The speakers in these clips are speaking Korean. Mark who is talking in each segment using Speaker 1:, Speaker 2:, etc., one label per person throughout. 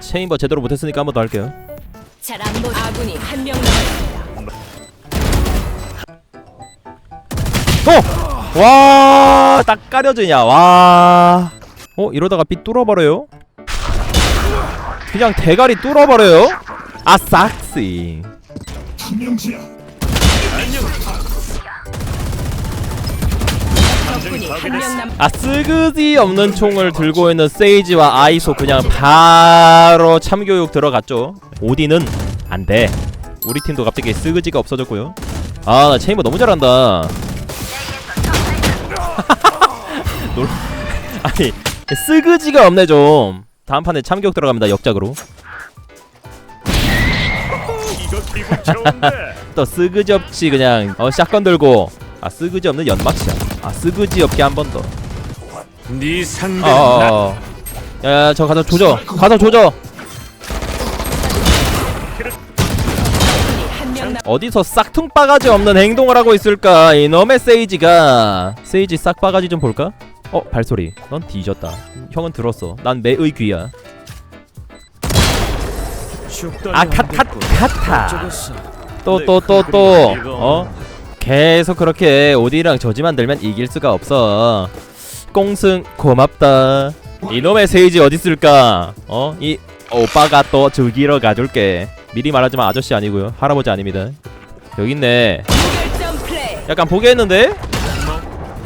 Speaker 1: 체인버 제대로 못했으니까 한 번 더 할게요
Speaker 2: 잘안 보. 아군이 한 명 남았습니다.
Speaker 1: 어! 와, 딱 까려지냐, 와. 어, 이러다가 삐 뚫어버려요? 그냥 대가리 뚫어버려요? 아, 싹시.
Speaker 2: 적군이 한 명 남.
Speaker 1: 아, 쓰그지 없는 총을 들고 있는 세이지와 아이소 그냥 바로 참교육 들어갔죠. 오디는 안 돼. 우리 팀도 갑자기 쓰그지가 없어졌고요. 아, 나 체인버 너무 잘한다. 놀... 아니, 쓰그지가 없네 좀. 다음 판에 참교육 들어갑니다. 역작으로. 또 쓰그지 없지 그냥 어 샷건 들고 아 쓰그지 없는 연막샷 아 쓰그지 없게 한 번 더.
Speaker 3: 네 상대.
Speaker 1: 어어어. 야야 저 가서 조져. 가서 조져. 어디서 싹퉁 바가지 없는 행동을 하고 있을까 이놈의 세이지가 세이지 싹 바가지 좀 볼까? 어 발소리 넌 뒤졌다 형은 들었어 난 매의 귀야 아 카, 카, 카타 또 또 또또 어? 계속 그렇게 오디랑 저지만 들면 이길 수가 없어. 꽁승 고맙다. 이놈의 세이지 어딨을까? 어? 이 오빠가 또 죽이러 가줄게. 미리 말하지만 아저씨 아니고요. 할아버지 아닙니다. 여기 있네. 약간 포기했는데?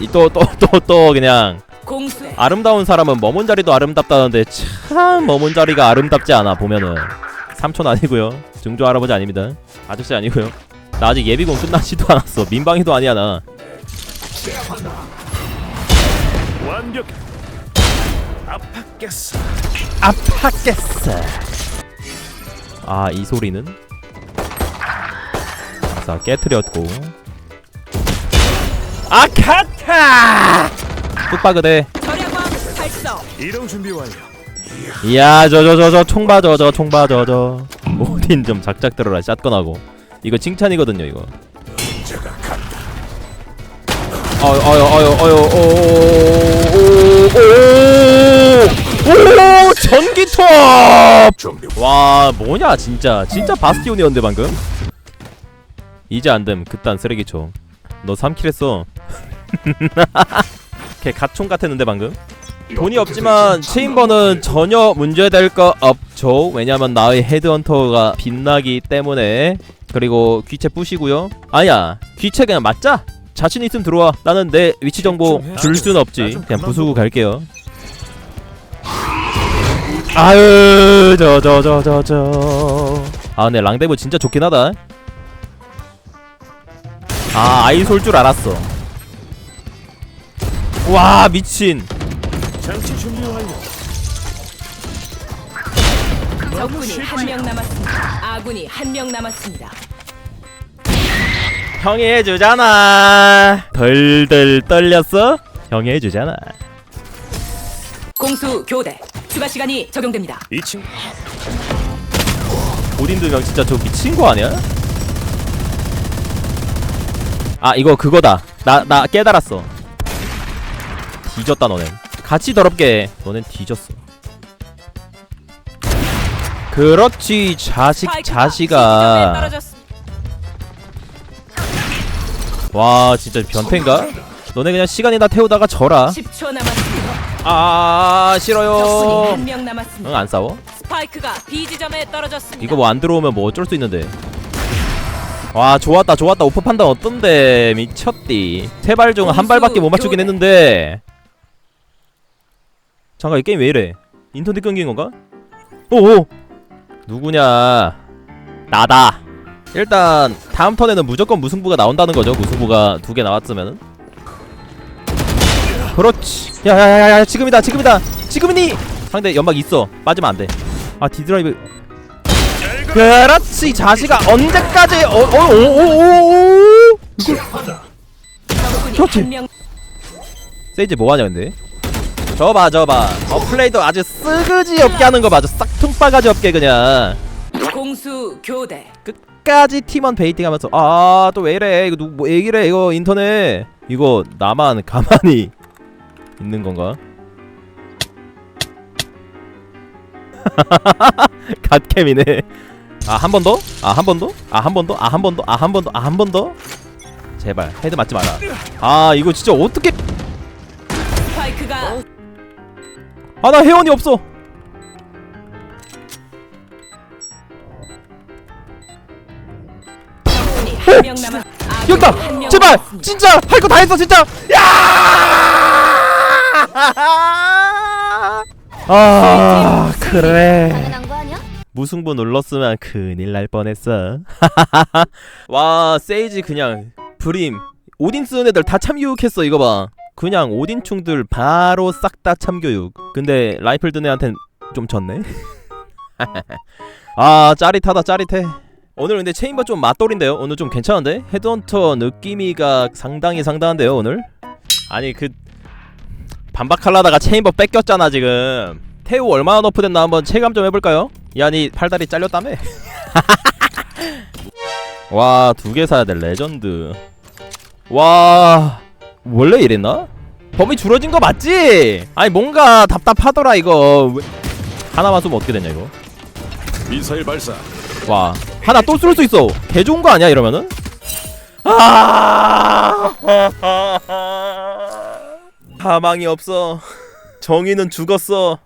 Speaker 1: 이 또 또 또 또 그냥. 아름다운 사람은 머문 자리도 아름답다는데 참 머문 자리가 아름답지 않아 보면은. 삼촌 아니고요. 증조 할아버지 아닙니다. 아저씨 아니고요 나 아직 예비군 끝나지도 않았어 민방위도 아니야 나
Speaker 3: 완벽. 아팠겠어.
Speaker 1: 아팠겠어 아 이 소리는 자 깨트렸고 아카타 뚝바그대
Speaker 2: 발성.
Speaker 3: 이동 준비 완료.
Speaker 1: 이야 저 저 저 저 총봐 저 저 총봐 저저 오딘 좀 작작 들어라 샷건하고 이거 칭찬이거든요 이거. 어유 어유 어유 어유 오오오 전기톱! 와 뭐냐 진짜. 진짜 바스티온이었는데 방금? 이제 안됨. 그딴 쓰레기총. 너 3킬 했어. 걔 갓총 같았는데 방금? 돈이 없지만 체인버는 전혀 문제될 거 없죠. 왜냐면 나의 헤드헌터가 빛나기 때문에 그리고 귀체 부시고요. 아야 귀체 그냥 맞자? 자신 있으면 들어와. 나는 내 위치 정보 줄 순 없지. 그냥 부수고 갈게요. 아유 저 저 저 저저아 근데 랑데브 진짜 좋긴 하다. 아 아이 솔 줄 알았어. 와 미친
Speaker 2: 적군이 한 명 남았습니다. 아군이 한 명 남았습니다.
Speaker 1: 형이 해주잖아 덜덜 떨렸어? 형이 해주잖아
Speaker 2: 공수 교대. 추가 시간이 적용됩니다.
Speaker 3: 이 친구
Speaker 1: 오딘 두명 진짜 저 미친 거 아니야? 아 이거 그거다 나 나 깨달았어 뒤졌다 너넨 같이 더럽게 해. 너넨 뒤졌어 그렇지 자식 자식아. 와 진짜 변태인가? 너네 그냥 시간이나 태우다가 져라
Speaker 2: 10초 남았습니다.
Speaker 1: 아
Speaker 2: 적군이
Speaker 1: 싫어요. 응 안 싸워? 이거 뭐 안 들어오면 뭐 어쩔 수 있는데 와 좋았다 좋았다 오퍼 판단 어떤데 미쳤디 세 발 중 한 발밖에 못 맞추긴 했는데 잠깐 이 게임 왜 이래 인터넷 끊긴 건가? 오오 누구냐? 나다. 일단 다음 턴에는 무조건 무승부가 나온다는 거죠 무승부가 두 개 나왔으면은. 그렇지. 야야야야 지금이다 지금이다. 지금이니? 상대 연막 있어. 빠지면 안돼. 아 디드라이브. 그렇지 자식아. 언제까지 어어오오오
Speaker 2: 적군이
Speaker 1: 그렇지. 세이지 뭐하냐 근데 저봐 저봐 어 플레이도 아주 쓰그지 없게 하는 거 봐줘 싹퉁바가지 없게 그냥
Speaker 2: 공수 교대.
Speaker 1: 끝까지 팀원 베이팅 하면서 아 또 왜 이래 이거 누뭐 얘기래 이거 인터넷 이거 나만 가만히 있는 건가 갓캠이네 아 한 번 더? 아 한 번 더? 아 한 번 더? 아 한 번 더? 아 한 번 더? 아 한 번 더? 제발 헤드 맞지 마라 아 이거 진짜 어떻게 아 나 회원이 없어
Speaker 2: 한명 남았.
Speaker 1: 여기다 제발. 진짜 할 거 다 했어 진짜 야! 아 그래? 무승부 눌렀으면 큰일 날 뻔했어 와 세이지 그냥 브림 오딘 쓰는 애들 다 참교육했어 이거 봐 그냥 오딘충들 바로 싹 다 참교육. 근데 라이플 든 애한텐 좀 졌네? 아 짜릿하다 짜릿해. 오늘 근데 체인버 좀 맛돌인데요? 오늘 좀 괜찮은데? 헤드헌터 느낌이가 상당히 상당한데요 오늘? 아니 그 반박하려다가 체인버 뺏겼잖아 지금. 태우 얼마나 너프됐나 한번 체감 좀 해볼까요? 야니 팔다리 잘렸다며? 와 두 개 사야 돼 레전드. 와 원래 이랬나? 범위 줄어진 거 맞지? 아니 뭔가 답답하더라 이거 왜- 하나만 쏘면 어떻게 되냐 이거
Speaker 3: 미사일 발사.
Speaker 1: 와 하나 또 쏠 수 있어 개 좋은 거 아니야 이러면은? 아 가망이 없어 정의는 죽었어